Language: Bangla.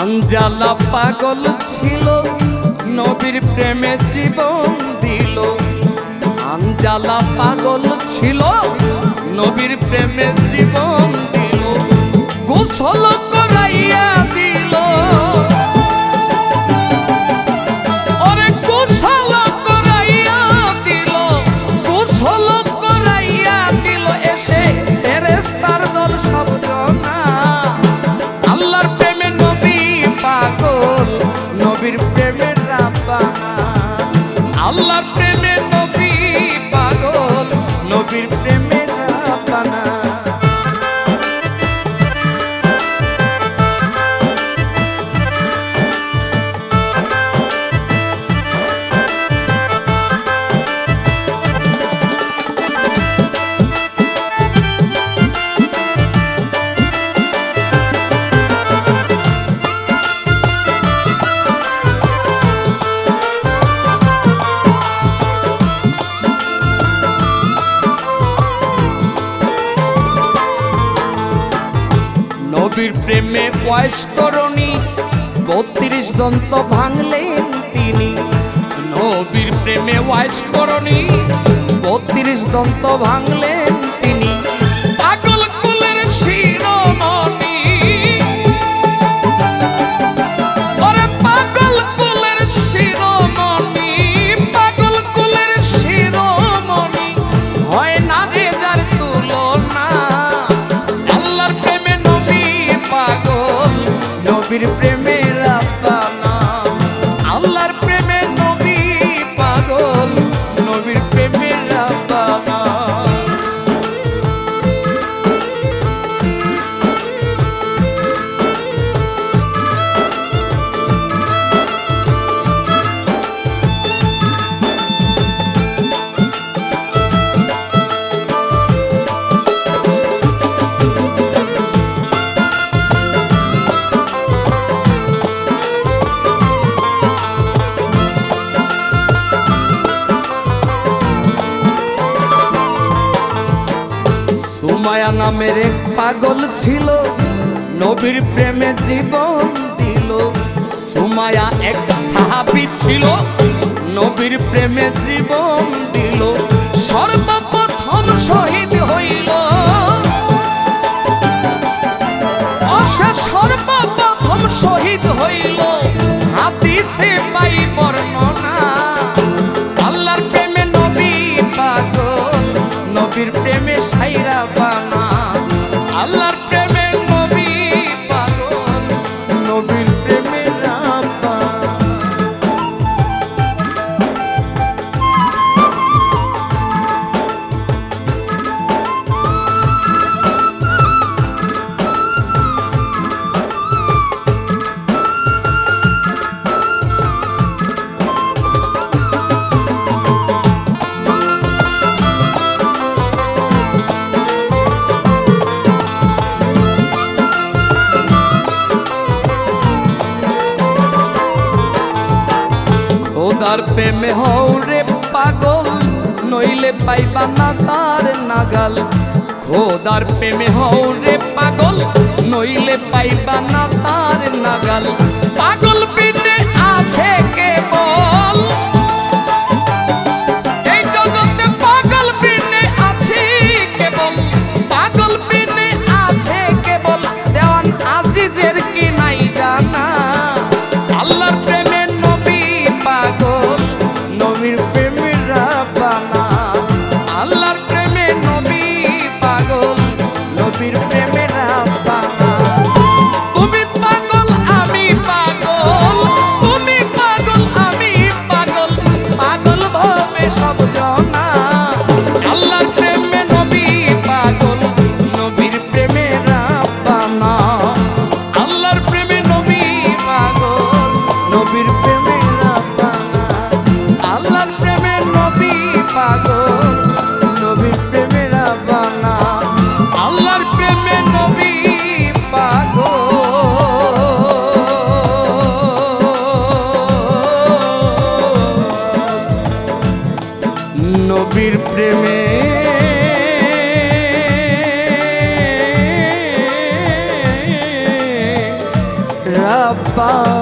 আঞ্জালা পাগল ছিল নবীর প্রেমে জীবন দিল। আঞ্জালা পাগল ছিল নবীর প্রেমে জীবন নবীর প্রেমে নবীর প্রেমে বয়স তরণী, বত্রিশ দন্ত ভাঙলেন তিনি। নবীর প্রেমে বয়স করণী বত্রিশ দন্ত ভাঙলেন নবীর প্রেমে সুমায়া নামের এক পাগল ছিল, নবীর প্রেমে জীবন দিল। সুমায়া এক সাহাবি ছিল, নবীর প্রেমে জীবন দিল। সর্বপ্রথম শহীদ হইল। অসে সর্বপ্রথম শহীদ হইল। হাতি সে পাই বর্ণনা খোদার প্রেমে হও রে পাগল, নইলে পাইবা না তার নাগাল। খোদার প্রেমে হও রে পাগল, নইলে পাইবা না তার নাগাল। পাগল bomb.